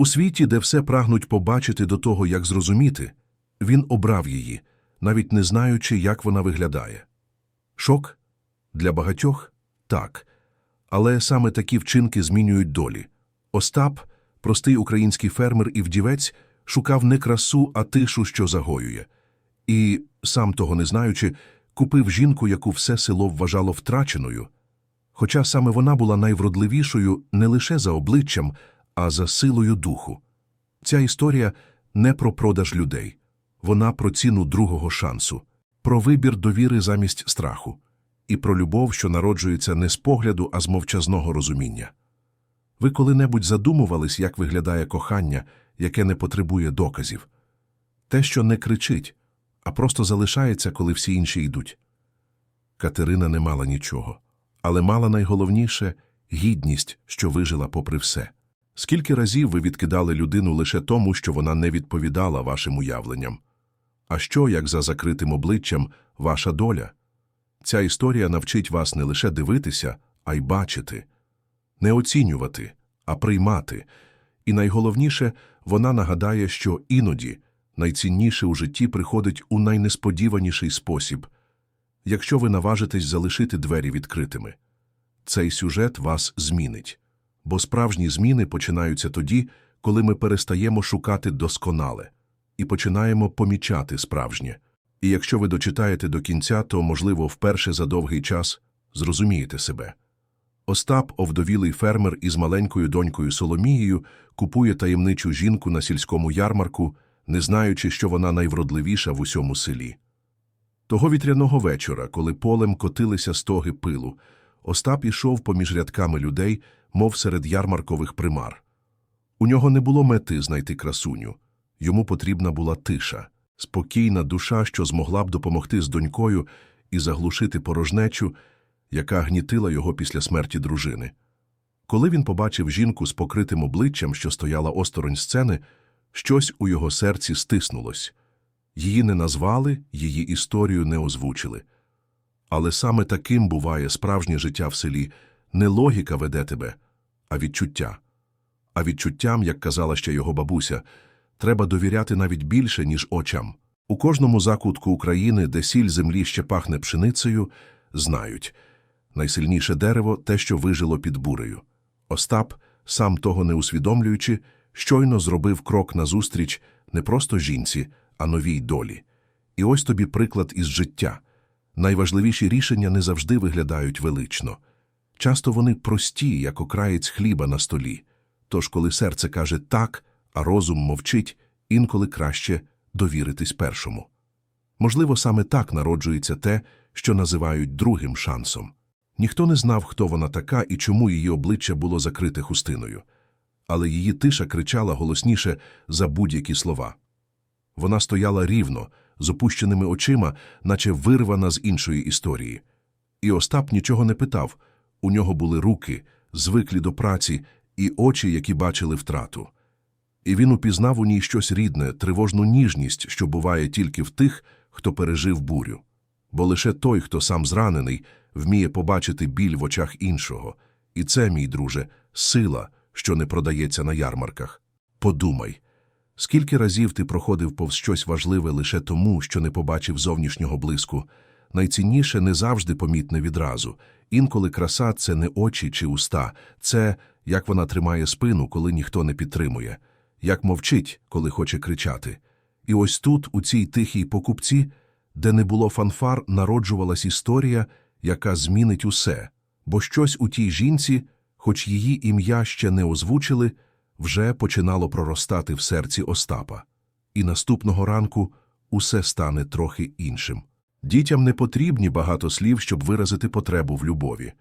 У світі, де все прагнуть побачити до того, як зрозуміти, він обрав її, навіть не знаючи, як вона виглядає. Шок? Для багатьох? Так. Але саме такі вчинки змінюють долі. Остап, простий український фермер і вдівець, шукав не красу, а тишу, що загоює. І, сам того не знаючи, купив жінку, яку все село вважало втраченою. Хоча саме вона була найвродливішою не лише за обличчям, а за силою духу. Ця історія не про продаж людей. Вона про ціну другого шансу, про вибір довіри замість страху, і про любов, що народжується не з погляду, а з мовчазного розуміння. Ви коли-небудь задумувались, як виглядає кохання, яке не потребує доказів? Те, що не кричить, а просто залишається, коли всі інші йдуть. Катерина не мала нічого, але мала найголовніше гідність, що вижила попри все. Скільки разів ви відкидали людину лише тому, що вона не відповідала вашим уявленням? А що, як за закритим обличчям, ваша доля? Ця історія навчить вас не лише дивитися, а й бачити, не оцінювати, а приймати. І найголовніше, вона нагадає, що іноді найцінніше у житті приходить у найнесподіваніший спосіб, якщо ви наважитесь залишити двері відкритими. Цей сюжет вас змінить, бо справжні зміни починаються тоді, коли ми перестаємо шукати досконале і починаємо помічати справжнє. І якщо ви дочитаєте до кінця, то, можливо, вперше за довгий час зрозумієте себе. Остап, овдовілий фермер із маленькою донькою Соломією, купує таємничу жінку на сільському ярмарку, не знаючи, що вона найвродливіша в усьому селі. Того вітряного вечора, коли полем котилися стоги пилу, Остап ішов поміж рядками людей, мов серед ярмаркових примар. У нього не було мети знайти красуню. Йому потрібна була тиша, спокійна душа, що змогла б допомогти з донькою і заглушити порожнечу, яка гнітила його після смерті дружини. Коли він побачив жінку з покритим обличчям, що стояла осторонь сцени, щось у його серці стиснулось. Її не назвали, її історію не озвучили. Але саме таким буває справжнє життя в селі. Не логіка веде тебе, а відчуття. А відчуттям, як казала ще його бабуся, треба довіряти навіть більше, ніж очам. У кожному закутку України, де сіль землі ще пахне пшеницею, знають найсильніше дерево те, що вижило під бурею. Остап, сам того не усвідомлюючи, щойно зробив крок назустріч не просто жінці, а новій долі. І ось тобі приклад із життя. Найважливіші рішення не завжди виглядають велично. Часто вони прості, як окраєць хліба на столі. Тож, коли серце каже так, а розум мовчить, інколи краще довіритись першому. Можливо, саме так народжується те, що називають другим шансом. Ніхто не знав, хто вона така і чому її обличчя було закрите хустиною, але її тиша кричала голосніше за будь-які слова. Вона стояла рівно, з опущеними очима, наче вирвана з іншої історії. І Остап нічого не питав у нього були руки, звиклі до праці, і очі, які бачили втрату. І він упізнав у ній щось рідне, тривожну ніжність, що буває тільки в тих, хто пережив бурю. Бо лише той, хто сам зранений, вміє побачити біль в очах іншого. І це, мій друже, сила, що не продається на ярмарках. Подумай, скільки разів ти проходив повз щось важливе лише тому, що не побачив зовнішнього блиску. Найцінніше не завжди помітне відразу. Інколи краса це не очі чи уста, це як вона тримає спину, коли ніхто не підтримує, як мовчить, коли хоче кричати. І ось тут, у цій тихій покупці, де не було фанфар, народжувалась історія, яка змінить усе, бо щось у тій жінці, хоч її ім'я ще не озвучили, вже починало проростати в серці Остапа. І наступного ранку усе стане трохи іншим. Дітям не потрібні багато слів, щоб виразити потребу в любові.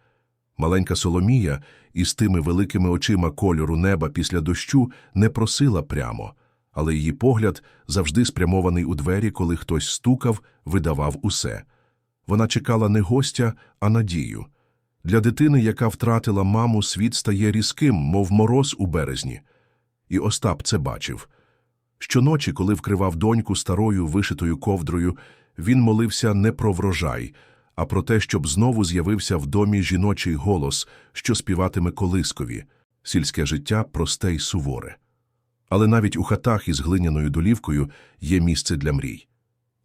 Маленька Соломія із тими великими очима кольору неба після дощу не просила прямо, але її погляд, завжди спрямований у двері, коли хтось стукав, видавав усе. Вона чекала не гостя, а надію. Для дитини, яка втратила маму, світ стає різким, мов мороз у березні. І Остап це бачив. Щоночі, коли вкривав доньку старою вишитою ковдрою, він молився не про врожай, а про те, щоб знову з'явився в домі жіночий голос, що співатиме колискові, сільське життя просте й суворе. Але навіть у хатах із глиняною долівкою є місце для мрій.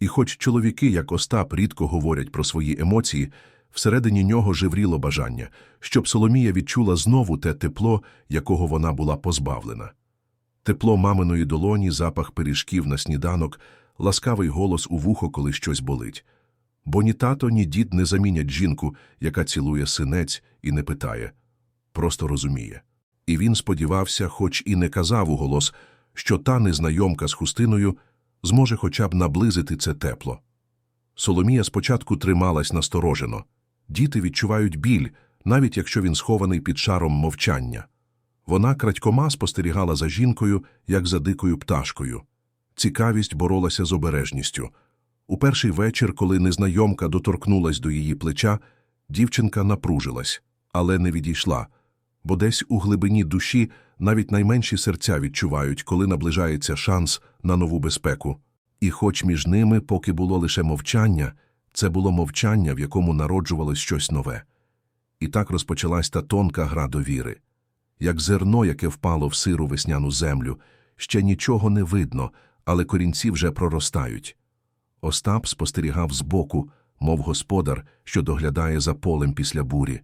І хоч чоловіки, як Остап, рідко говорять про свої емоції, всередині нього живріло бажання, щоб Соломія відчула знову те тепло, якого вона була позбавлена. Тепло маминої долоні, запах пиріжків на сніданок, ласкавий голос у вухо, коли щось болить. Бо ні тато, ні дід не замінять жінку, яка цілує синець і не питає, просто розуміє. І він сподівався, хоч і не казав у голос, що та незнайомка з хустиною зможе хоча б наблизити це тепло. Соломія спочатку трималась насторожено. Діти відчувають біль, навіть якщо він схований під шаром мовчання. Вона крадькома спостерігала за жінкою, як за дикою пташкою. Цікавість боролася з обережністю. У перший вечір, коли незнайомка доторкнулась до її плеча, дівчинка напружилась, але не відійшла, бо десь у глибині душі навіть найменші серця відчувають, коли наближається шанс на нову безпеку. І хоч між ними поки було лише мовчання, це було мовчання, в якому народжувалось щось нове. І так розпочалась та тонка гра довіри. Як зерно, яке впало в сиру весняну землю, ще нічого не видно, але корінці вже проростають. Остап спостерігав збоку, мов господар, що доглядає за полем після бурі.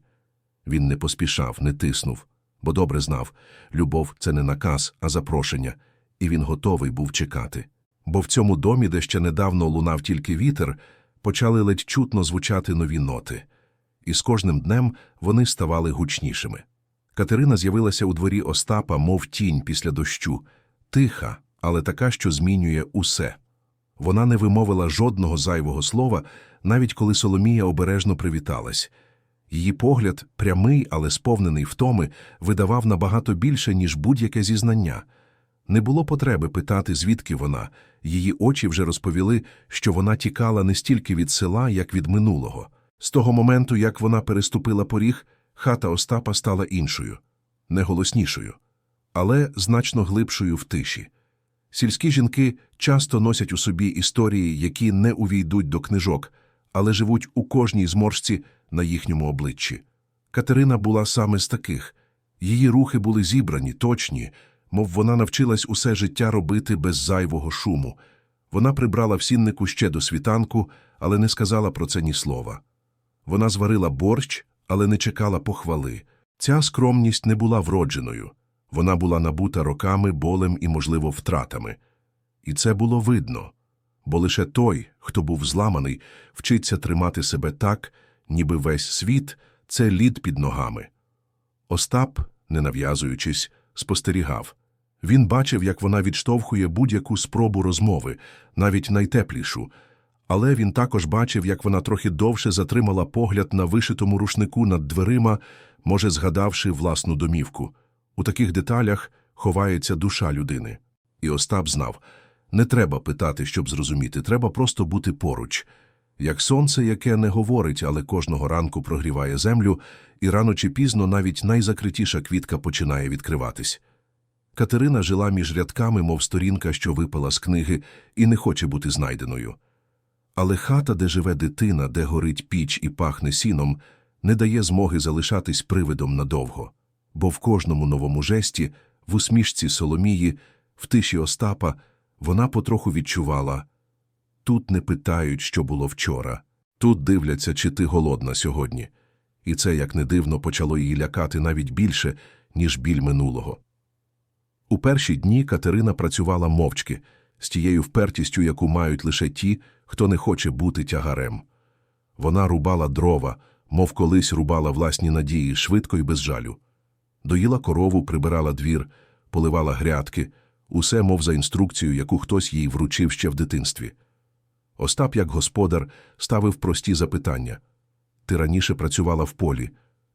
Він не поспішав, не тиснув, бо добре знав любов це не наказ, а запрошення, і він готовий був чекати. Бо в цьому домі, де ще недавно лунав тільки вітер, почали ледь чутно звучати нові ноти. І з кожним днем вони ставали гучнішими. Катерина з'явилася у дворі Остапа, мов тінь після дощу, тиха, але така, що змінює усе. Вона не вимовила жодного зайвого слова, навіть коли Соломія обережно привіталась. Її погляд, прямий, але сповнений втоми, видавав набагато більше, ніж будь-яке зізнання. Не було потреби питати, звідки вона. Її очі вже розповіли, що вона тікала не стільки від села, як від минулого. З того моменту, як вона переступила поріг, хата Остапа стала іншою, не голоснішою, але значно глибшою в тиші. Сільські жінки часто носять у собі історії, які не увійдуть до книжок, але живуть у кожній зморшці на їхньому обличчі. Катерина була саме з таких. Її рухи були зібрані, точні, мов вона навчилась усе життя робити без зайвого шуму. Вона прибрала в сіннику ще до світанку, але не сказала про це ні слова. Вона зварила борщ, але не чекала похвали. Ця скромність не була вродженою. Вона була набута роками, болем і, можливо, втратами. І це було видно, бо лише той, хто був зламаний, вчиться тримати себе так, ніби весь світ – це лід під ногами. Остап, не нав'язуючись, спостерігав. Він бачив, як вона відштовхує будь-яку спробу розмови, навіть найтеплішу, але він також бачив, як вона трохи довше затримала погляд на вишитому рушнику над дверима, може, згадавши власну домівку. У таких деталях ховається душа людини. І Остап знав, не треба питати, щоб зрозуміти, треба просто бути поруч. Як сонце, яке не говорить, але кожного ранку прогріває землю, і рано чи пізно навіть найзакритіша квітка починає відкриватись. Катерина жила між рядками, мов сторінка, що випала з книги, і не хоче бути знайденою. Але хата, де живе дитина, де горить піч і пахне сіном, не дає змоги залишатись привидом надовго. Бо в кожному новому жесті, в усмішці Соломії, в тиші Остапа, вона потроху відчувала тут не питають, що було вчора, тут дивляться, чи ти голодна сьогодні. І це, як не дивно, почало її лякати навіть більше, ніж біль минулого. У перші дні Катерина працювала мовчки, з тією впертістю, яку мають лише ті, хто не хоче бути тягарем. Вона рубала дрова, мов колись рубала власні надії, швидко і без жалю. Доїла корову, прибирала двір, поливала грядки, усе, мов за інструкцію, яку хтось їй вручив ще в дитинстві. Остап, як господар, ставив прості запитання. Ти раніше працювала в полі,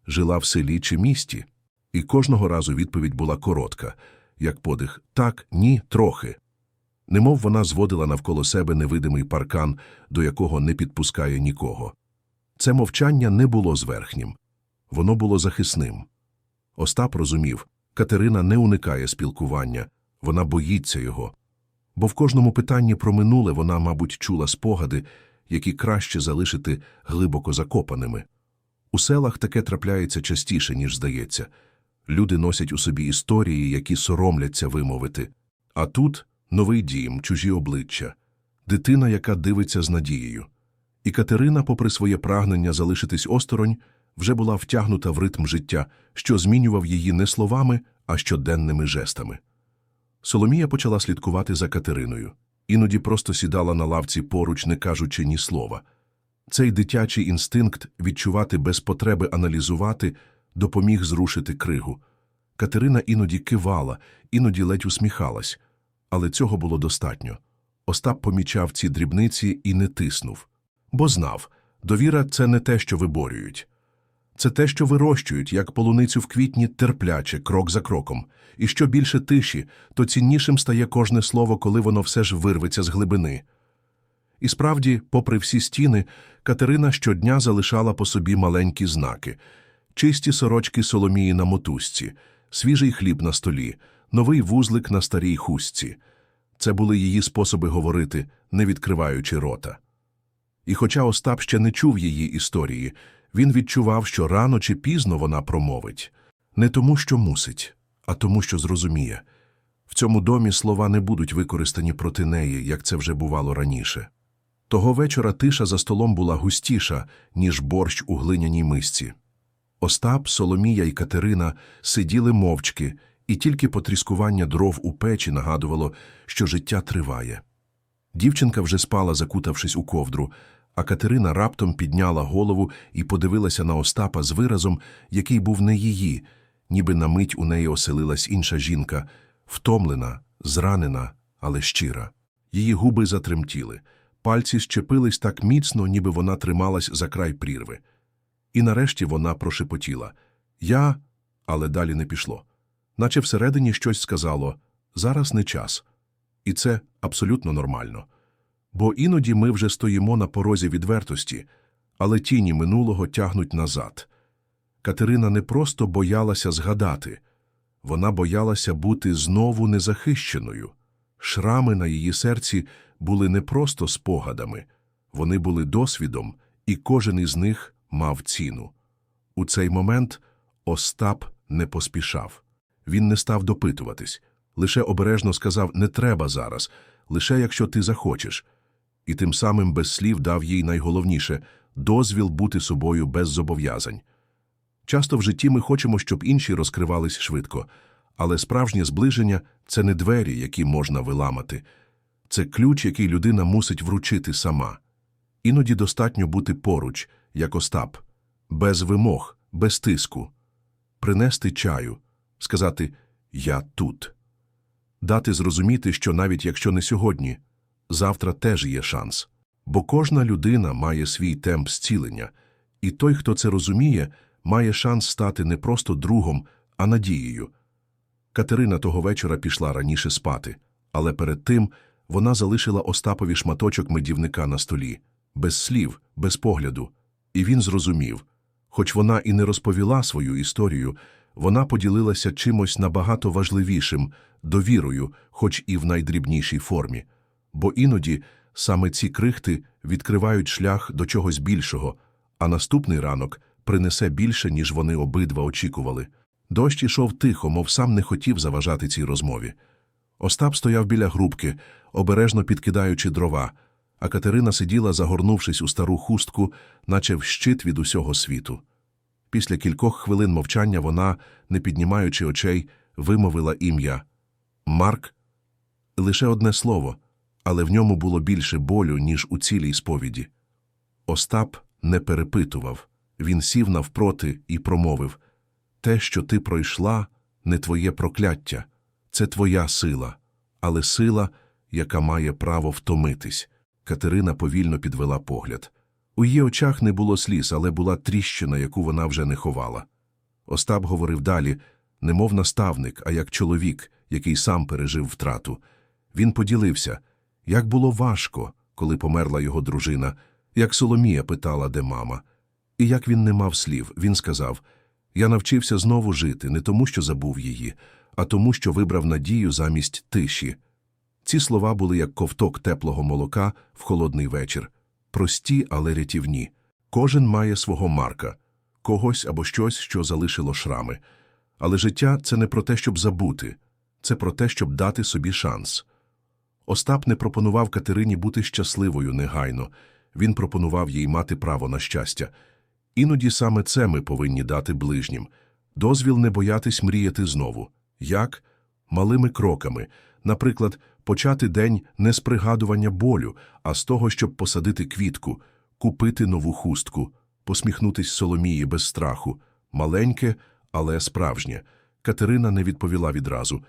жила в селі чи місті? І кожного разу відповідь була коротка, як подих так, ні, трохи. Немов вона зводила навколо себе невидимий паркан, до якого не підпускає нікого. Це мовчання не було зверхнім, воно було захисним. Остап розумів, Катерина не уникає спілкування, вона боїться його. Бо в кожному питанні про минуле вона, мабуть, чула спогади, які краще залишити глибоко закопаними. У селах таке трапляється частіше, ніж здається. Люди носять у собі історії, які соромляться вимовити. А тут новий дім, чужі обличчя, дитина, яка дивиться з надією. І Катерина, попри своє прагнення залишитись осторонь, вже була втягнута в ритм життя, що змінював її не словами, а щоденними жестами. Соломія почала слідкувати за Катериною. Іноді просто сідала на лавці поруч, не кажучи ні слова. Цей дитячий інстинкт відчувати без потреби аналізувати допоміг зрушити кригу. Катерина іноді кивала, іноді ледь усміхалась. Але цього було достатньо. Остап помічав ці дрібниці і не тиснув. Бо знав, довіра – це не те, що виборюють. Це те, що вирощують, як полуницю в квітні, терпляче, крок за кроком. І що більше тиші, то ціннішим стає кожне слово, коли воно все ж вирветься з глибини. І справді, попри всі стіни, Катерина щодня залишала по собі маленькі знаки. Чисті сорочки Соломії на мотузці, свіжий хліб на столі, новий вузлик на старій хустці. Це були її способи говорити, не відкриваючи рота. І хоча Остап ще не чув її історії, він відчував, що рано чи пізно вона промовить. Не тому, що мусить, а тому, що зрозуміє. В цьому домі слова не будуть використані проти неї, як це вже бувало раніше. Того вечора тиша за столом була густіша, ніж борщ у глиняній мисці. Остап, Соломія і Катерина сиділи мовчки, і тільки потріскування дров у печі нагадувало, що життя триває. Дівчинка вже спала, закутавшись у ковдру, а Катерина раптом підняла голову і подивилася на Остапа з виразом, який був не її, ніби на мить у неї оселилась інша жінка, втомлена, зранена, але щира. Її губи затремтіли, пальці щепились так міцно, ніби вона трималась за край прірви. І нарешті вона прошепотіла Я, але далі не пішло. Наче всередині щось сказало зараз не час. І це абсолютно нормально. Бо іноді ми вже стоїмо на порозі відвертості, але тіні минулого тягнуть назад. Катерина не просто боялася згадати, вона боялася бути знову незахищеною. Шрами на її серці були не просто спогадами, вони були досвідом, і кожен із них мав ціну. У цей момент Остап не поспішав. Він не став допитуватись, лише обережно сказав «не треба зараз, лише якщо ти захочеш». І тим самим без слів дав їй найголовніше – дозвіл бути собою без зобов'язань. Часто в житті ми хочемо, щоб інші розкривались швидко, але справжнє зближення – це не двері, які можна виламати. Це ключ, який людина мусить вручити сама. Іноді достатньо бути поруч, як Остап, без вимог, без тиску, принести чаю, сказати «я тут», дати зрозуміти, що навіть якщо не сьогодні, завтра теж є шанс. Бо кожна людина має свій темп зцілення, і той, хто це розуміє, має шанс стати не просто другом, а надією. Катерина того вечора пішла раніше спати, але перед тим вона залишила Остапові шматочок медівника на столі, без слів, без погляду. І він зрозумів, хоч вона і не розповіла свою історію, вона поділилася чимось набагато важливішим, довірою, хоч і в найдрібнішій формі. Бо іноді саме ці крихти відкривають шлях до чогось більшого, а наступний ранок принесе більше, ніж вони обидва очікували. Дощ ішов тихо, мов сам не хотів заважати цій розмові. Остап стояв біля грубки, обережно підкидаючи дрова, а Катерина сиділа, загорнувшись у стару хустку, наче в щит від усього світу. Після кількох хвилин мовчання вона, не піднімаючи очей, вимовила ім'я Марк. Лише одне слово, але в ньому було більше болю, ніж у цілій сповіді. Остап не перепитував, він сів навпроти і промовив те, що ти пройшла, не твоє прокляття, це твоя сила, але сила, яка має право втомитись. Катерина повільно підвела погляд. У її очах не було сліз, але була тріщина, яку вона вже не ховала. Остап говорив далі, не мов наставник, а як чоловік, який сам пережив втрату. Він поділився, як було важко, коли померла його дружина, як Соломія питала, де мама. І як він не мав слів, він сказав Я навчився знову жити не тому, що забув її, а тому, що вибрав надію замість тиші. Ці слова були як ковток теплого молока в холодний вечір. Прості, але рятівні. Кожен має свого марка, когось або щось, що залишило шрами. Але життя це не про те, щоб забути. це про те, щоб дати собі шанс. Остап не пропонував Катерині бути щасливою негайно, він пропонував їй мати право на щастя. Іноді саме це ми повинні дати ближнім. Дозвіл не боятись мріяти знову. Як? Малими кроками. Наприклад, почати день не з пригадування болю, а з того, щоб посадити квітку, купити нову хустку, посміхнутись Соломії без страху. Маленьке, але справжнє. Катерина не відповіла відразу.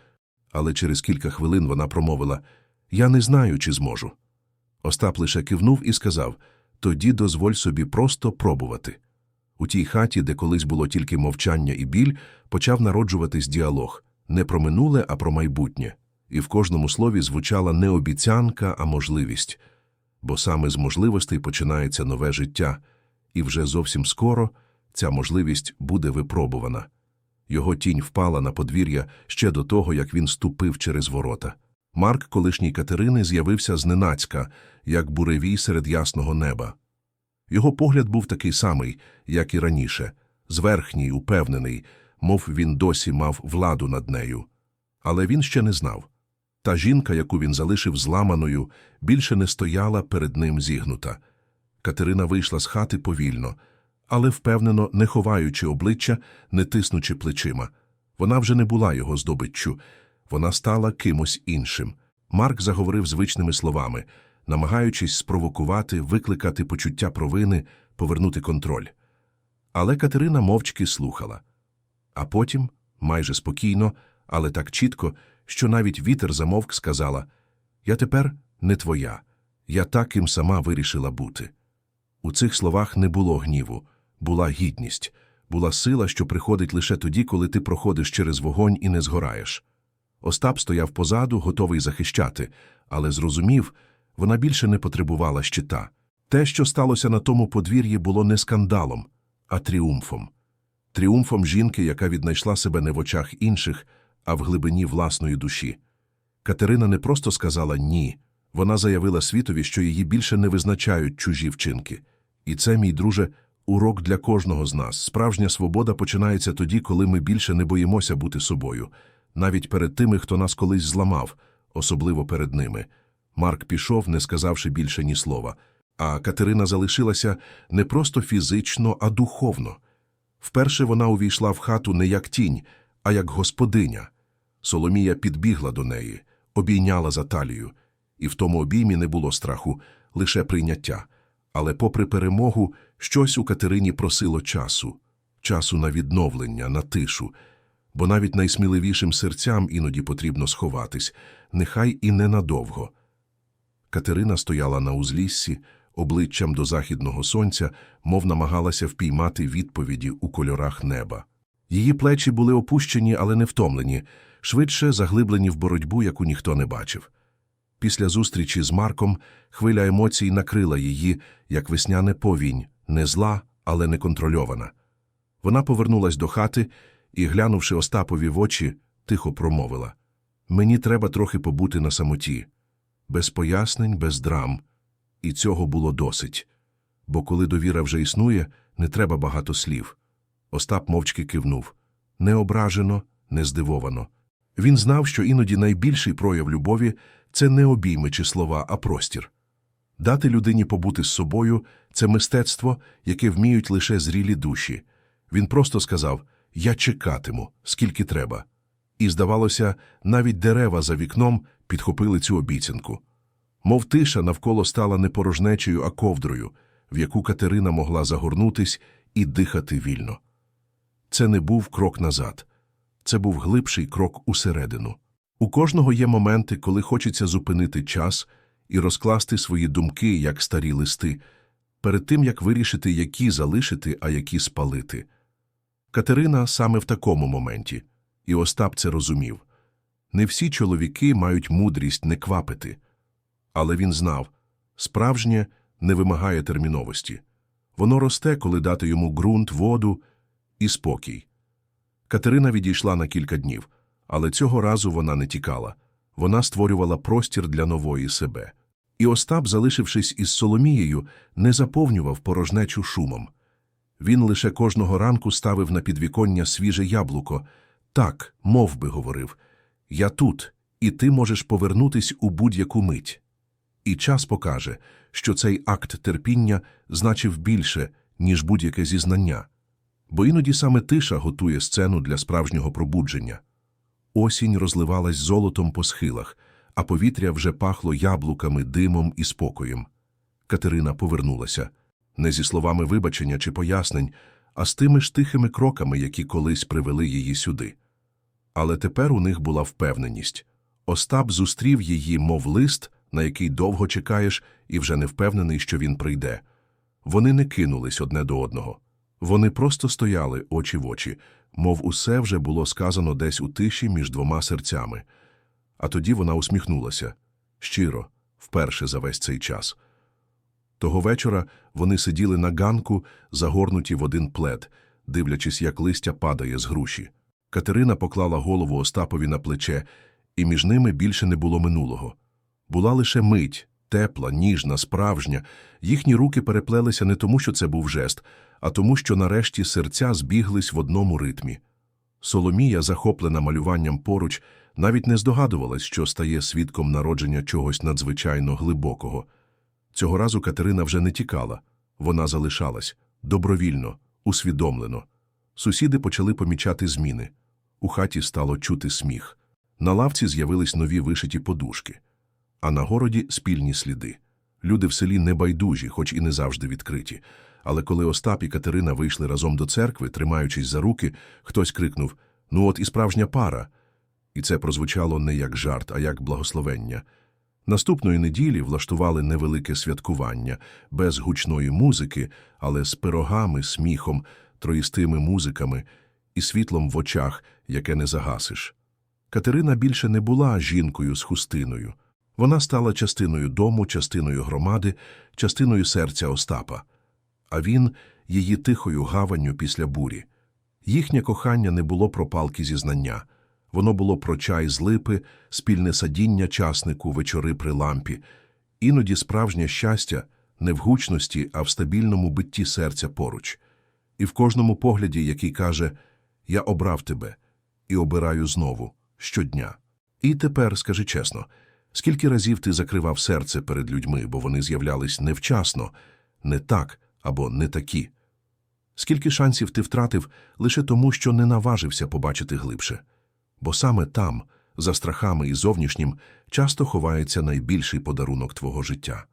Але через кілька хвилин вона промовила «Я не знаю, чи зможу». Остап лише кивнув і сказав «Тоді дозволь собі просто пробувати». У тій хаті, де колись було тільки мовчання і біль, почав народжуватись діалог не про минуле, а про майбутнє. І в кожному слові звучала не обіцянка, а можливість. Бо саме з можливостей починається нове життя, і вже зовсім скоро ця можливість буде випробувана. Його тінь впала на подвір'я ще до того, як він ступив через ворота. Марк колишній Катерини з'явився зненацька, як буревій серед ясного неба. Його погляд був такий самий, як і раніше, зверхній, упевнений, мов він досі мав владу над нею. Але він ще не знав. Та жінка, яку він залишив зламаною, більше не стояла перед ним зігнута. Катерина вийшла з хати повільно, але впевнено, не ховаючи обличчя, не тиснучи плечима. Вона вже не була його здобиччю, вона стала кимось іншим. Марк заговорив звичними словами, намагаючись спровокувати, викликати почуття провини, повернути контроль. Але Катерина мовчки слухала. А потім, майже спокійно, але так чітко, що навіть вітер замовк, сказала «Я тепер не твоя, я таким сама вирішила бути». У цих словах не було гніву, була гідність, була сила, що приходить лише тоді, коли ти проходиш через вогонь і не згораєш. Остап стояв позаду, готовий захищати, але зрозумів, вона більше не потребувала щита. Те, що сталося на тому подвір'ї, було не скандалом, а тріумфом. Тріумфом жінки, яка віднайшла себе не в очах інших, а в глибині власної душі. Катерина не просто сказала «ні», вона заявила світові, що її більше не визначають чужі вчинки. І це, мій друже, урок для кожного з нас. Справжня свобода починається тоді, коли ми більше не боїмося бути собою, навіть перед тими, хто нас колись зламав, особливо перед ними. Марк пішов, не сказавши більше ні слова, а Катерина залишилася не просто фізично, а духовно. Вперше вона увійшла в хату не як тінь, а як господиня. Соломія підбігла до неї, обійняла за талію, і в тому обіймі не було страху, лише прийняття. Але, попри перемогу, щось у Катерині просило часу, часу на відновлення, на тишу, бо навіть найсміливішим серцям іноді потрібно сховатись, нехай і ненадовго. Катерина стояла на узліссі, обличчям до західного сонця, мов намагалася впіймати відповіді у кольорах неба. Її плечі були опущені, але не втомлені, швидше заглиблені в боротьбу, яку ніхто не бачив. Після зустрічі з Марком хвиля емоцій накрила її, як весняне повінь, не зла, але неконтрольована. Вона повернулась до хати і, глянувши Остапові в очі, тихо промовила Мені треба трохи побути на самоті. Без пояснень, без драм. І цього було досить. Бо коли довіра вже існує, не треба багато слів. Остап мовчки кивнув. Не ображено, не здивовано. Він знав, що іноді найбільший прояв любові – це не обійми чи слова, а простір. Дати людині побути з собою – це мистецтво, яке вміють лише зрілі душі. Він просто сказав «Я чекатиму, скільки треба». І, здавалося, навіть дерева за вікном підхопили цю обіцянку. Мов тиша навколо стала не порожнечею, а ковдрою, в яку Катерина могла загорнутись і дихати вільно. Це не був крок назад. Це був глибший крок усередину. У кожного є моменти, коли хочеться зупинити час і розкласти свої думки, як старі листи, перед тим, як вирішити, які залишити, а які спалити. Катерина саме в такому моменті, і Остап це розумів. Не всі чоловіки мають мудрість не квапити. Але він знав, справжнє не вимагає терміновості. Воно росте, коли дати йому ґрунт, воду і спокій. Катерина відійшла на кілька днів, але цього разу вона не тікала. Вона створювала простір для нової себе. І Остап, залишившись із Соломією, не заповнював порожнечу шумом. Він лише кожного ранку ставив на підвіконня свіже яблуко, так, мов би говорив, Я тут, і ти можеш повернутись у будь-яку мить. І час покаже, що цей акт терпіння значив більше, ніж будь-яке зізнання, бо іноді саме тиша готує сцену для справжнього пробудження. Осінь розливалась золотом по схилах, а повітря вже пахло яблуками, димом і спокоєм. Катерина повернулася не зі словами вибачення чи пояснень, а з тими ж тихими кроками, які колись привели її сюди. Але тепер у них була впевненість. Остап зустрів її, мов лист, на який довго чекаєш, і вже не впевнений, що він прийде. Вони не кинулись одне до одного. Вони просто стояли очі в очі, мов усе вже було сказано десь у тиші між двома серцями. А тоді вона усміхнулася щиро, вперше за весь цей час. Того вечора вони сиділи на ганку, загорнуті в один плед, дивлячись, як листя падає з груші. Катерина поклала голову Остапові на плече, і між ними більше не було минулого. Була лише мить, тепла, ніжна, справжня. Їхні руки переплелися не тому, що це був жест, а тому, що нарешті серця збіглись в одному ритмі. Соломія, захоплена малюванням поруч, навіть не здогадувалась, що стає свідком народження чогось надзвичайно глибокого. Цього разу Катерина вже не тікала. Вона залишалась добровільно, усвідомлено. Сусіди почали помічати зміни. У хаті стало чути сміх. На лавці з'явились нові вишиті подушки, а на городі спільні сліди. Люди в селі небайдужі, хоч і не завжди відкриті. Але коли Остап і Катерина вийшли разом до церкви, тримаючись за руки, хтось крикнув Ну от і справжня пара. І це прозвучало не як жарт, а як благословення. Наступної неділі влаштували невелике святкування, без гучної музики, але з пирогами, сміхом, троїстими музиками і світлом в очах, яке не загасиш. Катерина більше не була жінкою з хустиною. Вона стала частиною дому, частиною громади, частиною серця Остапа. А він — її тихою гаванню після бурі. Їхнє кохання не було про палки зізнання. Воно було про чай з липи, спільне садіння часнику, вечори при лампі. Іноді справжнє щастя не в гучності, а в стабільному битті серця поруч. І в кожному погляді, який каже «Я обрав тебе і обираю знову, щодня». І тепер, скажи чесно, скільки разів ти закривав серце перед людьми, бо вони з'являлись невчасно, не так або не такі? Скільки шансів ти втратив лише тому, що не наважився побачити глибше? Бо саме там, за страхами і зовнішнім, часто ховається найбільший подарунок твого життя.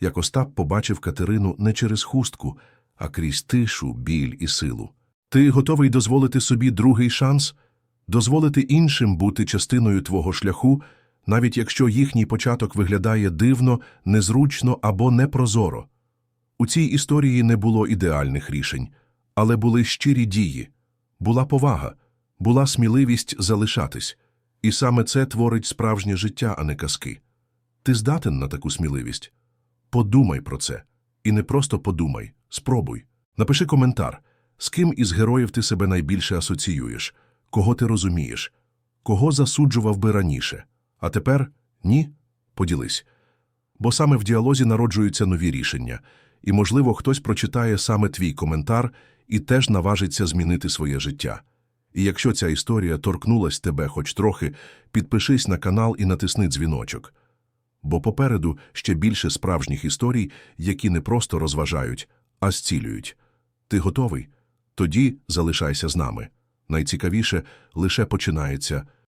Як Остап побачив Катерину не через хустку, а крізь тишу, біль і силу. Ти готовий дозволити собі другий шанс? Дозволити іншим бути частиною твого шляху, навіть якщо їхній початок виглядає дивно, незручно або непрозоро. У цій історії не було ідеальних рішень, але були щирі дії, була повага, була сміливість залишатись, і саме це творить справжнє життя, а не казки. Ти здатен на таку сміливість? Подумай про це. І не просто подумай, спробуй. Напиши коментар, з ким із героїв ти себе найбільше асоціюєш, кого ти розумієш, кого засуджував би раніше. А тепер ні? Поділись. Бо саме в діалозі народжуються нові рішення, і, можливо, хтось прочитає саме твій коментар і теж наважиться змінити своє життя. І якщо ця історія торкнулась тебе хоч трохи, підпишись на канал і натисни дзвіночок. Бо попереду ще більше справжніх історій, які не просто розважають, а зцілюють. Ти готовий? Тоді залишайся з нами. Найцікавіше лише починається